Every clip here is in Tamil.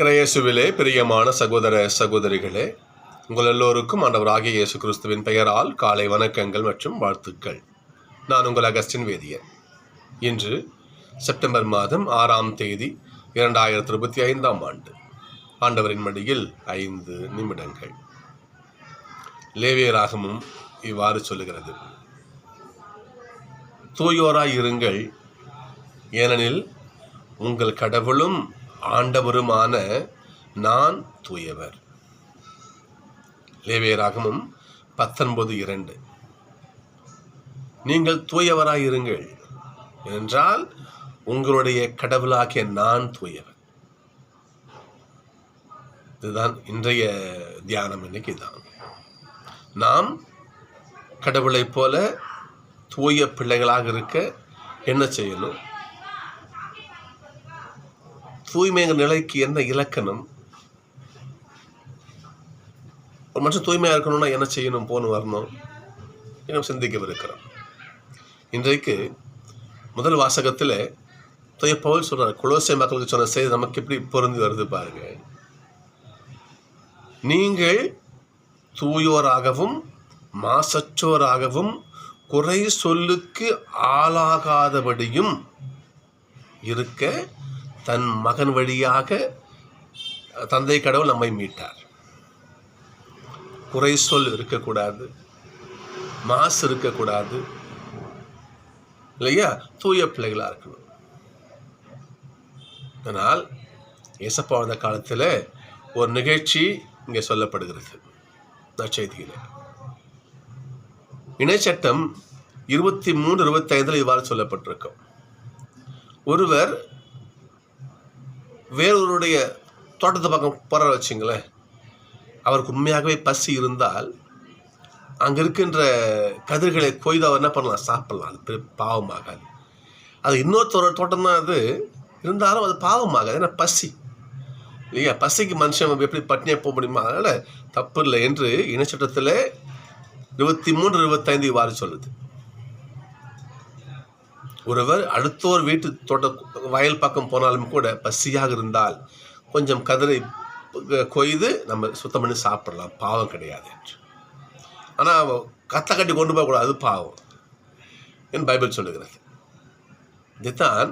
இறையேசுவிலே பிரியமான சகோதர சகோதரிகளே உங்கள் எல்லோருக்கும் ஆண்டவராகிய இயேசு கிறிஸ்துவின் பெயரால் காலை வணக்கங்கள் மற்றும் வாழ்த்துக்கள். நான் உங்கள் அகஸ்டின் வேதியன். இன்று செப்டம்பர் மாதம் ஆறாம் தேதி இரண்டாயிரத்தி இருபத்தி ஐந்தாம் ஆண்டு. ஆண்டவரின் மடியில் ஐந்து நிமிடங்கள். லேவியராகமும் இவ்வாறு சொல்லுகிறது. தூயோராய் இருங்கள் ஏனெனில் உங்கள் கடவுளும் ஆண்டவருமான நான் தூயவர். லேவியராகமும் பத்தொன்பது இரண்டு. நீங்கள் தூயவராயிருங்கள் என்றால் உங்களுடைய கடவுளாகிய நான் தூயவர். இதுதான் இன்றைய தியானம் இன்னைக்கு தான். நாம் கடவுளைப் போல தூய பிள்ளைகளாக இருக்க என்ன செய்யணும்? தூய்மைங்கிற நிலைக்கு என்ன இலக்கணம்? ஒரு மனுஷன் தூய்மையாக இருக்கணும்னா என்ன செய்யணும்? போன்னு வரணும். இன்னும் சிந்திக்கவிருக்கிறோம் இன்றைக்கு முதல் வாசகத்தில் தூய பவுல் சொல்கிறார் குலோசை மக்களுக்கு சொன்ன செய்தி நமக்கு எப்படி பொருந்தி வருது பாருங்க. நீங்கள் தூயோராகவும் மாசற்றோராகவும் குறை சொல்லுக்கு ஆளாகாதபடியும் இருக்க தன் மகன் வழியாக தந்தை கடவுள் நம்மை மீட்டார். குறை சொல் இருக்கக்கூடாது. மாசு இருக்கக்கூடாது. இல்லையா? தூய பிள்ளைகளாக இருக்கணும். அதனால் இயேசப்பா வந்த காலத்தில் ஒரு நிகழ்ச்சி இங்கே சொல்லப்படுகிறது. நற்செய்தியில். இணைச்சட்டம் இருபத்தி மூன்று இருபத்தைந்தில் இவ்வாறு சொல்லப்பட்டிருக்கும். ஒருவர் வேறொருடைய தோட்டத்து பக்கம் போகிற வச்சுங்களேன். அவருக்கு உண்மையாகவே பசி இருந்தால் அங்கே இருக்கின்ற கதிர்களை கொய்து அவர் என்ன பண்ணலாம்? சாப்பிட்லாம். அது பெரிய பாவமாகாது. அது இன்னொருத்தரோட தோட்டம் தான் அது. இருந்தாலும் அது பாவமாகாது. ஏன்னா பசி. இல்லையா? பசிக்கு மனுஷன் எப்படி பட்னியாக போக முடியுமா அதனால் தப்பு இல்லை என்று இணைச்சட்டத்தில் இருபத்தி மூன்று இருபத்தைந்து வாரி சொல்லுது. ஒருவர் அடுத்தோர் வீட்டு தோட்ட வயல் பக்கம் போனாலும் கூட பசியாக இருந்தால் கொஞ்சம் கதிரை கொய்து நம்ம சுத்தம் பண்ணி சாப்பிடலாம். பாவம் கிடையாது என்று. ஆனால் கத்தை கட்டி கொண்டு போகக்கூடாது அது பாவம் என் பைபிள் சொல்லுகிறது. இதுதான்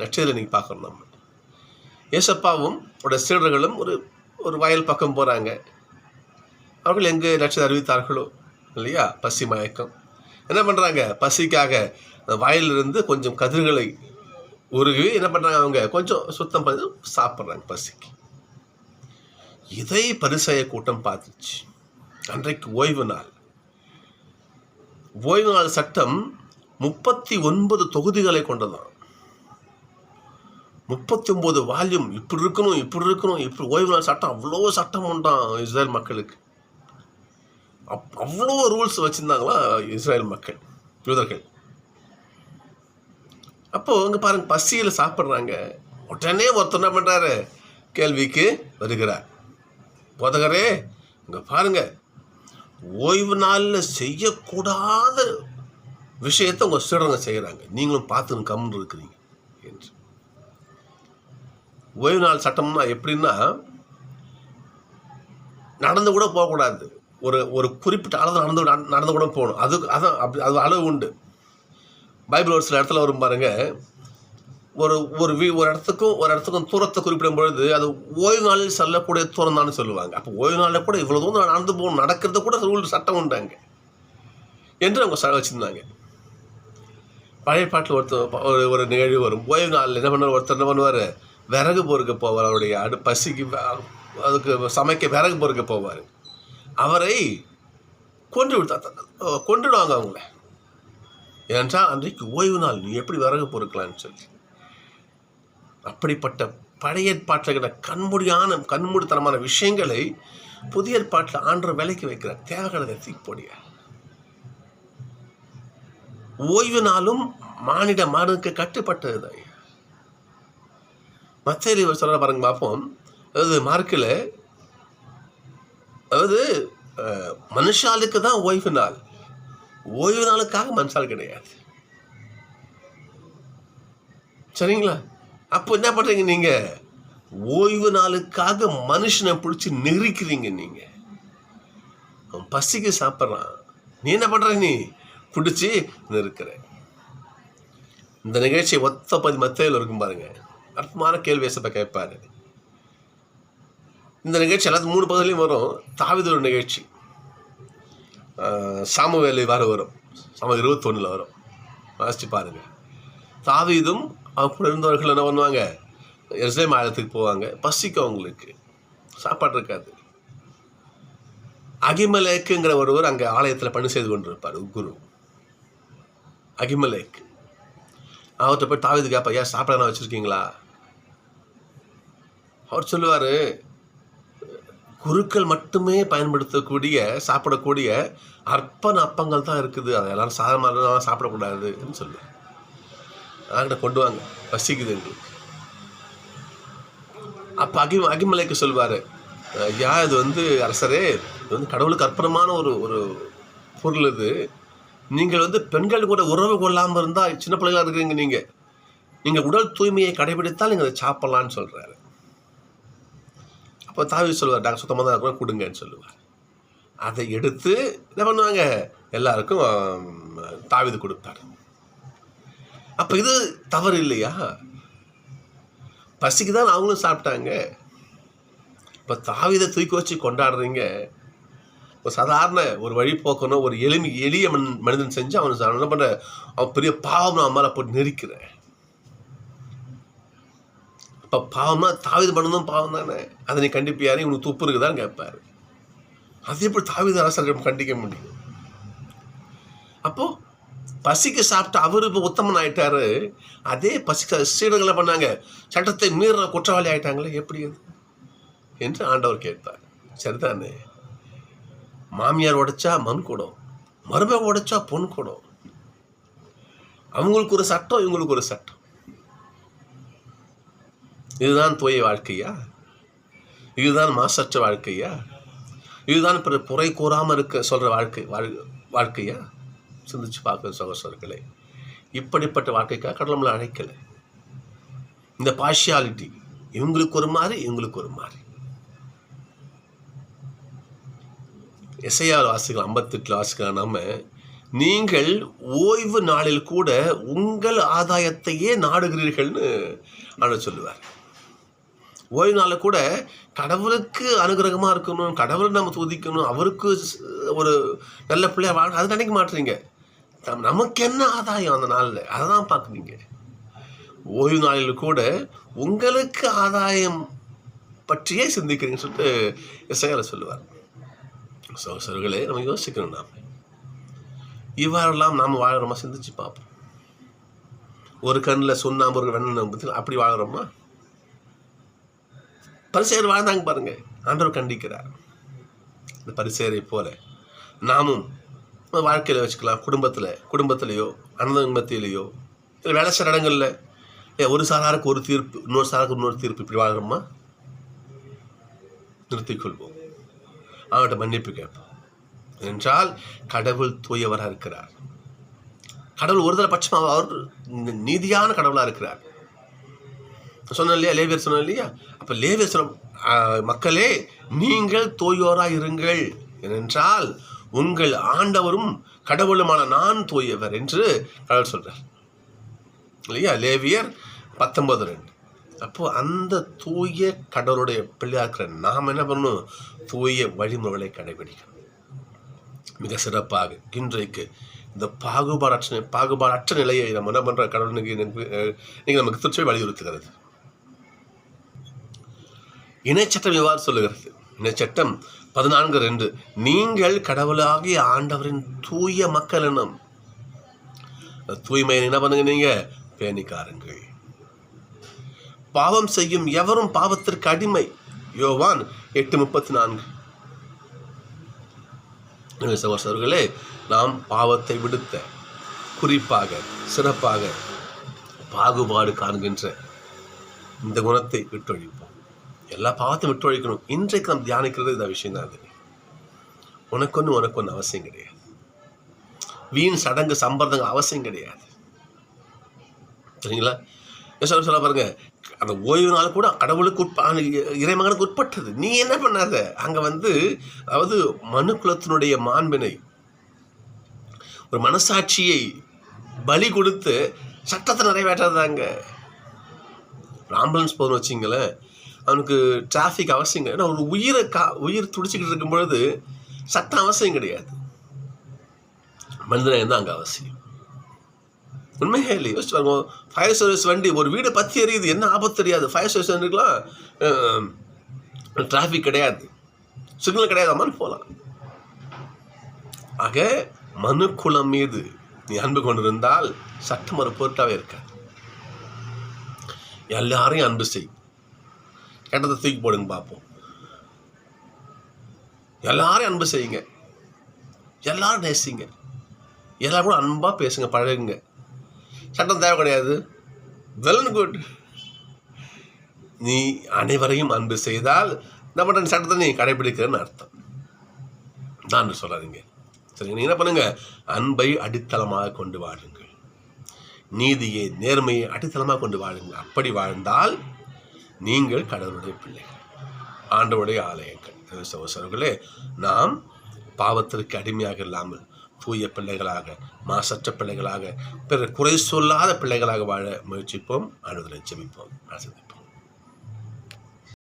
நட்சத்திரம் நீங்கள் பார்க்கணும் நம்ம. ஏசப்பாவும் உடைய சீடர்களும் ஒரு ஒரு வயல் பக்கம் போகிறாங்க அவர்கள் எங்கே நட்சத்திரம் அறிவித்தார்களோ இல்லையா? பசி மயக்கம். என்ன பண்ணுறாங்க பசிக்காக அந்த வயலிலிருந்து கொஞ்சம் கதிர்களை உருகி என்ன பண்ணுறாங்க அவங்க? கொஞ்சம் சுத்தம் பண்ணி சாப்பிட்றாங்க பசிக்கு. இதை பரிசய கூட்டம் பார்த்துச்சு. அன்றைக்கு ஓய்வு நாள். ஓய்வு நாள் சட்டம் முப்பத்தி ஒன்பது தொகுதிகளை கொண்டதான் முப்பத்தி ஒன்பது வால்யூம் இப்படி இருக்கணும் இப்படி இருக்கணும் இப்படி ஓய்வு நாள் சட்டம் அவ்வளோ சட்டம் உண்டான் இஸ்ரேல் மக்களுக்கு. அப் அவ்வளோ ரூல்ஸ் வச்சுருந்தாங்களா இஸ்ரேல் மக்கள் யூதர்கள்? அப்போது இங்கே பாருங்கள் பசியில் சாப்பிட்றாங்க. உடனே ஒருத்தர் என்ன பண்ணுறாரு கேள்விக்கு வருகிறார். போதகரே இங்கே பாருங்கள் ஓய்வு நாளில் செய்யக்கூடாத விஷயத்தை உங்கள் சீடங்க செய்கிறாங்க நீங்களும் பார்த்துன்னு கம்முன்னு இருக்கிறீங்க என்று. ஓய்வு நாள் சட்டம்னா எப்படின்னா நடந்து கூட போகக்கூடாது. ஒரு ஒரு குறிப்பிட்ட அளவு நடந்து நடந்து கூட போகணும். அது அதான் அப்படி அது அளவு உண்டு. பைபிள் ஒரு சில இடத்துல வரும் பாருங்க. ஒரு ஒரு வீ ஒரு இடத்துக்கும் ஒரு இடத்துக்கும் தூரத்தை குறிப்பிடும் பொழுது அது ஓய்வு நாளில் செல்லக்கூடிய தூரம் தான் சொல்லுவாங்க. அப்போ ஓய்வு நாளில் கூட இவ்வளோ தூரம் நடந்து போகணும் நடக்கிறது கூட ரூல் சட்டம் உண்டாங்க என்று அவங்க சட வச்சுருந்தாங்க. பழைய பாட்டில் ஒருத்தர் ஒரு ஒரு நிகழ்வு வரும். ஓய்வு நாளில் என்ன பண்ணுவார்? ஒருத்தர் என்ன பண்ணுவார்? விறகு பொறுக்க போவார். அவருடைய அடு பசிக்கு அதுக்கு சமைக்க விறகு பொறுக்க போவார். அவரை கொன்று விட்டா கொண்டுடுவாங்க அவங்கள. ஏனென்றால் அன்றைக்கு ஓய்வு நாள் நீ எப்படி விறகு பொறுக்கலான்னு சொல்லி. அப்படிப்பட்ட பழைய ஏற்பாட்டில் இருக்கிற கண்மூடியான கண்மூடித்தனமான விஷயங்களை புதிய ஏற்பாட்டில் ஆன்ற விலைக்கு வைக்கிற தேவைகளை தீப்பொடிய போடிய ஓய்வு நாளும் மானிட மனுக்கு கட்டுப்பட்டது. மத்திய சொல்ல பாருங்க பார்ப்போம். அதாவது மார்க்கில் அதாவது மனுஷாளுக்கு தான் ஓய்வு நாள் ஓய்வு நாளுக்காக மனுஷால் கிடையாது. சரிங்களா? அப்போ என்ன பண்ணுறீங்க நீங்கள் ஓய்வு நாளுக்காக மனுஷனை பிடிச்சி நெருக்கிறீங்க நீங்க. அவன் பசிக்கு சாப்பிட்றான். நீ என்ன பண்ற நீ? பிடிச்சி நெருக்கிற. இந்த நிகழ்ச்சி ஒத்த பதி மத்தையில் இருக்கும் பாருங்க. அற்புதமான கேள்வி ஏசப்ப கேட்பாரு. இந்த நிகழ்ச்சி எல்லாத்துக்கும் மூணு பகுதியிலையும் வரும். தாவித நிகழ்ச்சி. ஆஹ் சாமுவேலு வரும். சாம இருபத்தொன்னில் வரும். வாசிச்சு பாருங்கள் தாவீதும் அவங்க கூட இருந்தவர்கள் என்ன பண்ணுவாங்க? எருசலேம் ஆலயத்துக்கு போவாங்க. பசிக்கும் அவங்களுக்கு. சாப்பாடு இருக்காது. அகிமலேக்குங்கிற ஒருவர் அங்கே ஆலயத்தில் பணி செய்து கொண்டிருப்பார் குரு. அகிமலேக். அவர்கிட்ட போய் தாவீது கேட்பா ஐயா சாப்பிட வச்சுருக்கீங்களா? அவர் சொல்லுவார் குருக்கள் மட்டுமே பயன்படுத்தக்கூடிய சாப்பிடக்கூடிய அற்பன அப்பங்கள் தான் இருக்குது. அதை எல்லாரும் சாதாரணமாக சாப்பிடக்கூடாதுன்னு சொல்லு. என்கிட்ட கொண்டு வாங்க. பசிக்குது எங்களுக்கு. அப்போ அகி அகிமலைக்கு சொல்லுவார் ஐயா இது வந்து அரசரே இது வந்து கடவுளுக்கு அர்ப்பணமான ஒரு ஒரு பொருள் இது. நீங்கள் வந்து பெண்கள் கூட உறவு கொள்ளாமல் இருந்தால் சின்ன பிள்ளைகளாக இருக்கிறீங்க நீங்கள் நீங்கள் உடல் தூய்மையை கடைபிடித்தால் நீங்கள் அதை சாப்பிட்லான்னு சொல்கிறாரு அப்போ தாவி சொல்லுவார் டாக்டர் சுத்தமாக தான் இருக்கிறோம் கொடுங்கன்னு சொல்லுவார். அதை எடுத்து என்ன பண்ணுவாங்க? எல்லாருக்கும் தாவிது கொடுத்தார் அப்போ இது தவறு இல்லையா? பசிக்கு தான் அவங்களும் சாப்பிட்டாங்க. இப்போ தாவிதை தூக்கி வச்சு கொண்டாடுறீங்க. ஒரு சாதாரண ஒரு வழி போக்கணும் ஒரு எளிமை எளிய மன் மனிதன் செஞ்சு அவன் என்ன பண்ணுற அவன் பெரிய பாவம் நான் மேலே போட்டு நெரிக்கிறேன். இப்போ பாவம்னா தாவீது பண்ணதும் பாவம் தானே? அதை நீ கண்டிப்பியாரு? இவனுக்கு துப்பு இருக்குதான்னு கேட்பாரு அது எப்படி தாவித அரசர் கண்டிக்க முடியும்? அப்போது பசிக்கு சாப்பிட்டு அவர் இப்போ உத்தமன் ஆயிட்டாரு. அதே பசிக்க சீடர்களை பண்ணாங்க? சட்டத்தை மீற குற்றவாளி ஆயிட்டாங்களே எப்படி அது? என்று ஆண்டவர் கேட்பார். சரிதானே? மாமியார் உடைச்சா மண் கூடும். மருமக உடைச்சா பொன் கூடும். அவங்களுக்கு ஒரு சட்டம் இவங்களுக்கு ஒரு சட்டம். இதுதான் தூய வாழ்க்கையா? இதுதான் மாசற்ற வாழ்க்கையா? இதுதான் பிற புரை கூறாமல் இருக்க சொல்கிற வாழ்க்கை வாழ் வாழ்க்கையா? சிந்திச்சு பார்க்க சகோசரர்களே இப்படிப்பட்ட வாழ்க்கைக்காக கடல் நம்மளை அழைக்கலை. இந்த பார்ஷியாலிட்டி இவங்களுக்கு ஒரு மாதிரி இவங்களுக்கு ஒரு மாதிரி. எஸ்ஐஆர் வாசிகள் ஐம்பத்தெட்டில் வாசிக்கலாம் நம்ம நீங்கள் ஓய்வு நாளில் கூட உங்கள் ஆதாயத்தையே நாடுகிறீர்கள்னு ஆனால் சொல்லுவார். ஓய்வு நாளில் கூட கடவுளுக்கு அனுகிரகமாக இருக்கணும் கடவுளை நம்ம துதிக்கணும் அவருக்கு ஒரு நல்ல பிள்ளையா வாழ அதை நினைக்க மாட்டுறீங்க தம் நமக்கு என்ன ஆதாயம் அந்த நாளில்? அதை தான் பார்க்குறீங்க. ஓய்வு நாளில் கூட உங்களுக்கு ஆதாயம் பற்றியே சிந்திக்கிறீங்கன்னு சொல்லிட்டு இசையால் சொல்லுவார். சோசர்களே நம்ம யோசிக்கணும் நாம். இவ்வாறெல்லாம் நாம் வாழறோமா சிந்திச்சு பார்ப்போம். ஒரு கண்ணில் சுண்ணாம்பு ஒரு வெண்ணெய் அப்படி வாழ்கிறோமா? பரிசெயர் வாழ்ந்தாங்க பாருங்க. ஆண்டவர் கண்டிக்கிறார். இந்த பரிசெயரை போல நாமும் வாழ்க்கையில் வச்சுக்கலாம். குடும்பத்தில் குடும்பத்திலேயோ அண்ணன் இல்லை வேலை செய்கிற இடங்களில் ஏ ஒரு சாராருக்கு ஒரு தீர்ப்பு இன்னொரு சாராருக்கு இன்னொரு தீர்ப்பு இப்படி வாழ்கிறோமா நிறுத்திக் கொள்வோம் மன்னிப்பு கேட்போம். என்றால் கடவுள் தூயவராக இருக்கிறார். கடவுள் ஒருதலை பட்சமாக அவர் நீதியான கடவுளாக இருக்கிறார். சொன்னேன் இல்லையா? லேவியர் சொன்னேன் இல்லையா? அப்போ லேவியர் சொன்ன மக்களே நீங்கள் தூயோராக இருங்கள். ஏனென்றால் உங்கள் ஆண்டவரும் கடவுளுமான நான் தூயவர் என்று கடவுள் சொல்கிறார் இல்லையா? லேவியர் பத்தொன்பது ரெண்டு. அப்போ அந்த தூய கடவுளுடைய பிள்ளையா இருக்கிற நாம் என்ன பண்ணணும்? தூய வழிமுறைகளை கடைபிடிக்கணும். மிக சிறப்பாக இன்றைக்கு இந்த பாகுபாடற்ற பாகுபாடற்ற நிலையை நம்ம என்ன பண்ணுற கடவுள் நீங்கள் நமக்கு திருச்சி வலியுறுத்துகிறது. இணைச்சட்டம் இவ்வாறு சொல்லுகிறது. இணைச்சட்டம் பதினான்கு ரெண்டு. நீங்கள் கடவுளாகிய ஆண்டவரின் தூய மக்கள் எனும். தூய்மையை என்ன பண்ணுங்க நீங்க? பேணிக்காருங்கள். பாவம் செய்யும் எவரும் பாவத்திற்கு அடிமை? யோவான் எட்டு முப்பத்தி நான்கு சகோசர்களே நாம் பாவத்தை விடுத்த குறிப்பாக சிறப்பாக பாகுபாடு காண்கின்ற இந்த குணத்தை விட்டொழிப்போம். எல்லா பாவத்தையும் விட்டொழிக்கணும் இன்றைக்கு நம்ம தியானிக்கிறது இந்த விஷயம் தான் அது. உனக்கு ஒன்று உனக்கு ஒன்று அவசியம் கிடையாது. வீண் சடங்கு சம்பிரதங்கள் அவசியம் கிடையாது. சரிங்களா? சொல்ல சொல்ல பாருங்க அந்த ஓய்வு நாள் கூட கடவுளுக்கு உட்ப இறைமகனுக்கு உட்பட்டது. நீ என்ன பண்ணாத? அங்கே வந்து அதாவது மனு குலத்தினுடைய மாண்பினை ஒரு மனசாட்சியை பலி கொடுத்து சட்டத்தை நிறைவேற்றாதாங்க ஒரு ஆம்புலன்ஸ் போகணும் வச்சிங்களேன் அவனுக்கு டிராஃபிக் அவசியம் கிடையாது. ஏன்னா அவனுக்கு உயிரை கா உயிர் துடிச்சிக்கிட்டு இருக்கும் பொழுது சட்டம் அவசியம் கிடையாது. மனிதநேயம் தான் அங்கே அவசியம். உண்மையே இல்லை யோசிச்சு பாருங்க ஃபயர் சர்வீஸ் வண்டி ஒரு வீடை பற்றி எரியுது என்ன ஆபத்து தெரியாது. ஃபயர் சர்வீஸ் வண்டிக்கெலாம் டிராஃபிக் கிடையாது. சிக்னல் கிடையாது மாதிரி போகலாம். ஆக மனு மீது நீ அன்பு கொண்டிருந்தால் சட்டம் ஒரு பொருட்டாகவே இருக்காது. எல்லாரையும் அன்பு செய். கெட்டதை தூக்கி போடுங்க பார்ப்போம் எல்லாரையும் அன்பு செய்யுங்க. எல்லாரும் நேசிங்க. எல்லாரும் கூட அன்பாக பேசுங்க பழகுங்க. சட்டம் தேவை கிடையாது. Well and good. நீ அனைவரையும் அன்பு செய்தால் நம்ம சட்டத்தை நீ கடைபிடிக்கிறேன்னு அர்த்தம். தான் சொல்லாதீங்க. சரிங்க நீங்கள் என்ன பண்ணுங்க? அன்பை அடித்தளமாக கொண்டு வாழுங்கள். நீதியை நேர்மையை அடித்தளமாக கொண்டு வாழுங்கள். அப்படி வாழ்ந்தால் நீங்கள் கடவுளுடைய பிள்ளைகள் ஆண்டவுடைய ஆலயங்கள். சகோசரர்களே நாம் பாவத்திற்கு அடிமையாக இல்லாமல் தூய பிள்ளைகளாக மாசற்ற பிள்ளைகளாக பிற குறை சொல்லாத பிள்ளைகளாக வாழ முயற்சிப்போம் ஆண்டுதலை செமிப்போம் ஆசிர்வதிப்போம்.